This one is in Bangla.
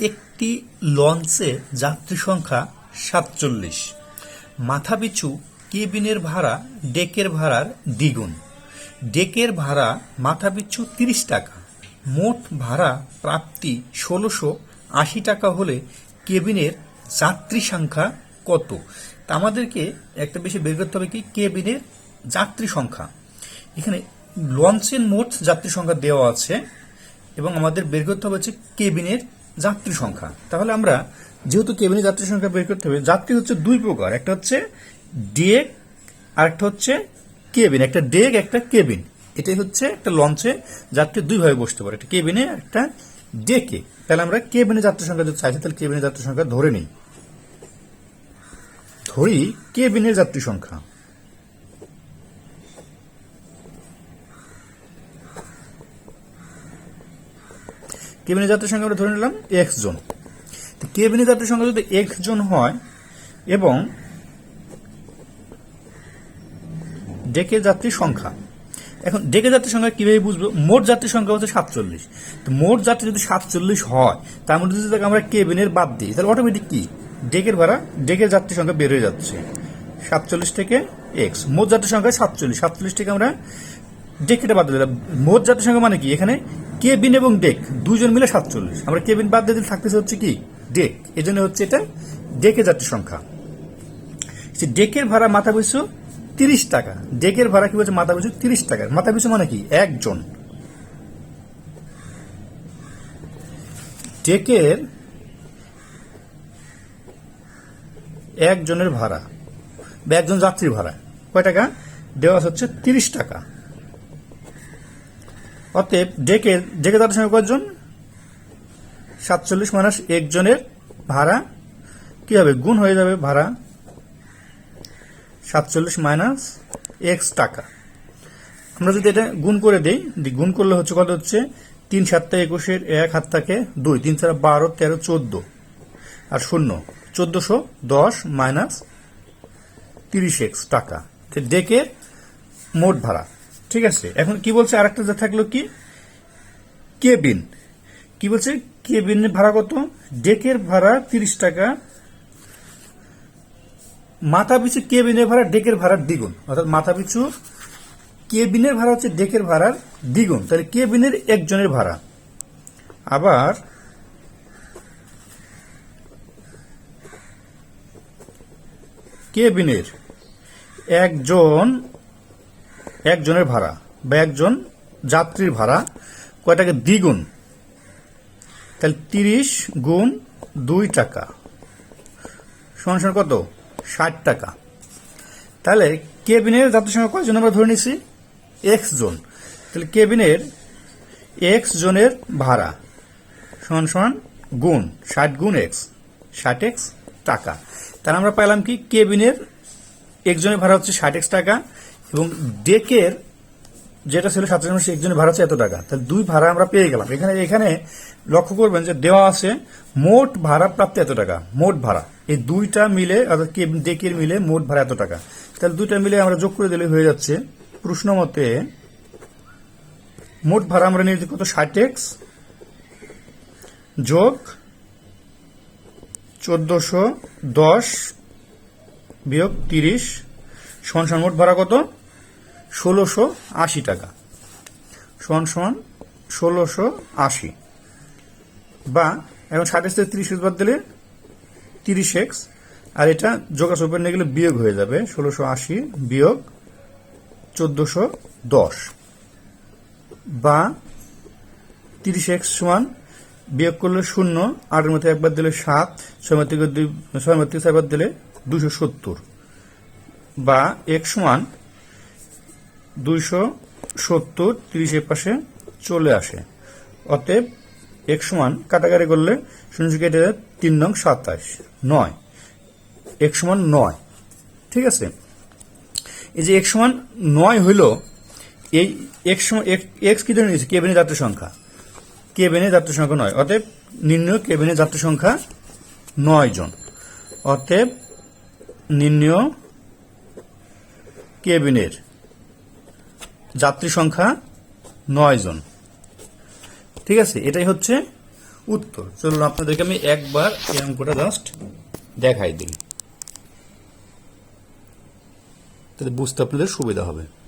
একটি লঞ্চে যাত্রী সংখ্যা সাতচল্লিশ। মাথাপিছু কেবিনের ভাড়া, ডেকের ভাড়ার দ্বিগুণ। ডেকের ভাড়া মাথাপিছু তিরিশ টাকা। মোট ভাড়া প্রাপ্তি ষোলোশো আশি টাকা হলে কেবিনের যাত্রী সংখ্যা কত? তা আমাদেরকে একটা বেশি বের করতে হবে কি? কেবিনের যাত্রী সংখ্যা। এখানে লঞ্চের মোট যাত্রী সংখ্যা দেওয়া আছে এবং আমাদের বের করতে হবে হচ্ছে কেবিনের যাত্রী সংখ্যা। তাহলে আমরা যেহেতু কেবিনে যাত্রী সংখ্যা বের করতে হবে, যাত্রী হচ্ছে দুই প্রকার। একটা হচ্ছে ডেক আর একটা হচ্ছে কেবিন। একটা ডেক একটা কেবিন। এটাই হচ্ছে একটা লঞ্চে যাত্রী দুইভাবে বসতে পারে। একটা কেবিনে, একটা ডেকে তাহলে আমরা কেবিনে যাত্রী সংখ্যা যদি চাইছি তাহলে কেবিনে যাত্রী সংখ্যা ধরে নিই। ধরি কেবিনের যাত্রী সংখ্যা। কেবিনের যাত্রীর সংখ্যা আমরা ধরে নিলাম এক্স জন তো কেবিনের যাত্রীর সংখ্যা যদি এক্স জন হয় এবং ডেকে যাত্রীর সংখ্যা, এখন ডেকে যাত্রীর সংখ্যা কীভাবে বুঝব? মোট যাত্রীর সংখ্যা হচ্ছে সাতচল্লিশ। তো মোট যাত্রী যদি সাতচল্লিশ হয়, তার মধ্যে যদি আমরা কেবিনের বাদ দিই, তাহলে অটোমেটিক কি? ডেকের ভাড়া, ডেকের যাত্রীর সংখ্যা বের হয়ে যাচ্ছে। সাতচল্লিশ থেকে এক্স মোট যাত্রীর সংখ্যা সাতচল্লিশ। সাতচল্লিশ থেকে আমরা ডেকেটা বাদ দিলাম। মোট যাত্রীর সংখ্যা মানে কি? এখানে কেবিন এবং ডেক, দুজন মিলে সাতচল্লিশ। আমরা কেবিন বাদ দিয়ে থাকতেছে হচ্ছে কি? ডেক। এই জন্য হচ্ছে এটা ডেকে যাত্রী সংখ্যা। ডেকের ভাড়া মাথা পিছু তিরিশ টাকা। ডেকের ভাড়া কি বলছে? মাথা পিছু তিরিশ টাকা। মাথা পিছু মানে কি? একজন। ডেকের একজনের ভাড়া বা একজন যাত্রীর ভাড়া। কয় টাকা? দেওয়া হচ্ছে তিরিশ টাকা। অতএব ডেকে ডেকে তাদের সঙ্গে কয়জন সাতচল্লিশ মানুষ একজনের ভাড়া কি হবে? গুণ হয়ে যাবে ভাড়া সাতচল্লিশ মাইনাস এক্স টাকা। আমরা যদি এটা গুণ করে দেই গুণ করলে হচ্ছে কত হচ্ছে? তিন সাতটা একুশের এক হাত থাকে দুই, তিন চার বারো, তেরো, চোদ্দ। আর শূন্য, চোদ্দশো দশ মাইনাস তিরিশ এক্স টাকা। তো ডেকের মোট ভাড়া। ঠিক আছে। এখন কি বলছে আরেকটা যা থাকল কি? কেবিন। কি বলছে? কেবিনের ভাড়া কত? ডেকের ভাড়া তিরিশ টাকা। মাথা পিছু কেবিনের ভাড়া ডেকের ভাড়ার দ্বিগুণ। অর্থাৎ মাথা পিছু কেবিনের ভাড়া হচ্ছে ডেকের ভাড়ার দ্বিগুণ। তাহলে কেবিনের একজনের ভাড়া। আবার কেবিনের একজন একজনের ভাড়া বা একজন যাত্রীর ভাড়া কয়টাকে দ্বিগুণ? তাহলে তিরিশ গুণ দুই টাকা। সমান কত? ষাট টাকা। তাহলে কেবিনের যাত্রীর সংখ্যা কয়জন? আমরা ধরে নিছি এক্স জন। তাহলে কেবিনের এক্স জনের ভাড়া সমান সমান গুণ, ষাট গুণ এক্স। ষাট এক্স টাকা। তাহলে আমরা পেলাম কি? কেবিনের একজনের ভাড়া হচ্ছে ষাট এক্স টাকা এবং ডেকের যেটা ছিল সাতজন মানুষ একজনের ভাড়া হচ্ছে এত টাকা। তাহলে দুই ভাড়া আমরা পেয়ে গেলাম। এখানে এখানে লক্ষ্য করবেন যে দেওয়া আছে মোট ভাড়া প্রাপ্তি এত টাকা, মোট ভাড়া। এই দুইটা মিলে, অর্থাৎ ডেকের মিলে মোট ভাড়া এত টাকা। তাহলে দুইটা মিলে আমরা যোগ করে দিলে হয়ে যাচ্ছে প্রশ্ন মতে মোট ভাড়া আমরা নিয়ে কত? ষাট এক্স যোগ চোদ্দশো দশ বিয়োগ তিরিশ সমান মোট ভাড়া কত? ষোলোশো আশি টাকা। সমান সমান ষোলোশো আশি। বা এখন এক্স থেকে তিরিশ বাদ দিলে তিরিশ এক্স। আর এটা যোগাস নিয়ে গেলে বিয়োগ হয়ে যাবে ষোলোশো আশি বিয়োগ চোদ্দশো দশ। বা তিরিশ এক্স সমান বিয়োগ করলে শূন্য, আটের মধ্যে একবার দিলে সাত, ছয় দুই, ছয় চারবার দিলে দুশো সত্তর। বা এক সমান দুইশো সত্তর তিরিশের পাশে চলে আসে। অতএব এক সমান কাটাকাটি করলে শূন্য কেটে যায় তিন নং সাতাশ, নয়। এক সমান নয়, ঠিক আছে? এই যে এক সমান নয় হইল, এই এক সমান এক্স কি ধরে নিয়েছে কেবিনের যাত্রী সংখ্যা। কেবিনের যাত্রী সংখ্যা নয়। অতএব নির্ণয় কেবিনের যাত্রী সংখ্যা নয় জন। অতএব নির্ণয় কেবিনের। যাত্রী সংখ্যা নয় জন। ঠিক আছে? এটাই হচ্ছে উত্তর। চলুন আপনাদেরকে আমি একবার এই অঙ্কটা জাস্ট দেখাই দিই। তাহলে বুঝতে আপনাদের সুবিধা হবে।